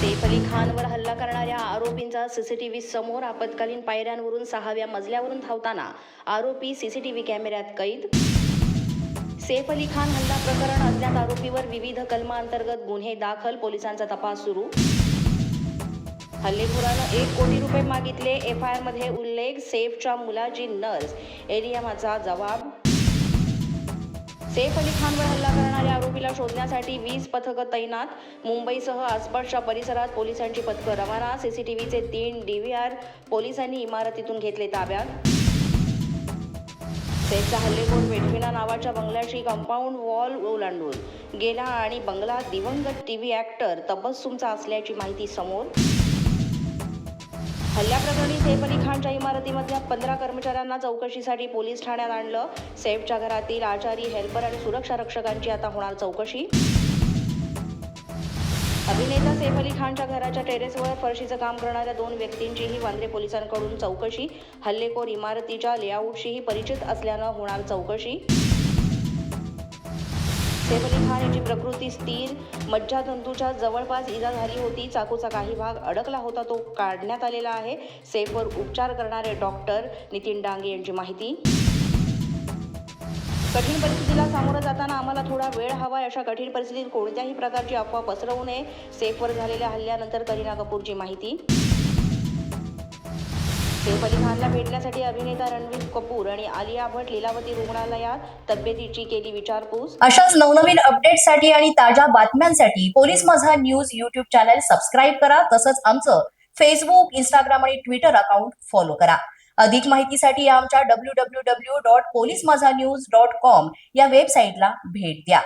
Safe Ali खानवर हल्ला करणाऱ्या आरोपींचा सीसीटीव्ही समोर आपत्कालीन पायऱ्यांवरून सहाव्या मजल्यावरून धावताना आरोपी सीसीटीव्ही कॅमेऱ्यात कैद. सैफ अली खान हल्ला प्रकरण अज्ञात आरोपीवर विविध कलमांतर्गत गुन्हे दाखल पोलिसांचा तपास सुरू. हल्लेखोरानं एक कोटी रुपये मागितले एफ आय आरमध्ये उल्लेख सेफच्या मुलाची नर्स एरियामाचा जबाब सैफ अली खानवर हल्ला करणाऱ्या आरोपीला शोधण्यासाठी वीस पथकं तैनात. मुंबईसह आसपासच्या परिसरात पोलिसांची पथकं. रवाना सीसीटीव्हीचे तीन डीव्हीआर पोलिसांनी इमारतीतून घेतले ताब्यात. सैफचा हल्लेखोर वेठविना नावाच्या बंगल्याची कंपाऊंड वॉल ओलांडून गेला आणि बंगला दिवंगत टीव्ही ॲक्टर तबस्सुमचा असल्याची माहिती समोर हल्ल्याप्रकरणी सैफ अली खानच्या इमारतीमधल्या पंधरा कर्मचाऱ्यांना चौकशीसाठी पोलीस ठाण्यात आणलं. सैफच्या घरातील आचारी हेल्पर आणि सुरक्षा रक्षकांची आता होणार चौकशी. अभिनेता सैफ अली खानच्या घराच्या टेरेसवर फरशीचं काम करणाऱ्या दोन व्यक्तींचीही वांद्रे पोलिसांकडून चौकशी. हल्लेखोर इमारतीच्या लेआउटशीही परिचित असल्यानं होणार चौकशी. सैफ अली खान यांची प्रकृती स्थिर मज्जातंतूच्या जवळपास इजा झाली होती. चाकूचा काही भाग अडकला होता तो काढण्यात आलेला आहे. सेफवर उपचार करणारे डॉक्टर नितीन डांगे यांची माहिती. कठीण परिस्थितीला सामोरं जाताना आम्हाला थोडा वेळ हवा अशा कठीण परिस्थितीत कोणत्याही प्रकारची अफवा पसरवू नये. सेफवर झालेल्या हल्ल्यानंतर करीना कपूरची माहिती. सैफ अली खानला भेटण्यासाठी अभिनेता रणवीर कपूर आणि आलिया भट लीलावती रुग्णालयात तब्येतीची केली विचारपूस. अशाच नवनवीन अपडेट्ससाठी आणि ताज्या बातम्यांसाठी police Majha news YouTube channel subscribe करा. तसंच आमचं फेसबुक इंस्टाग्राम आणि ट्विटर अकाउंट फॉलो करा. अधिक माहितीसाठी आमच्या W W W dot police Majha news dot com या वेबसाईटला भेट द्या.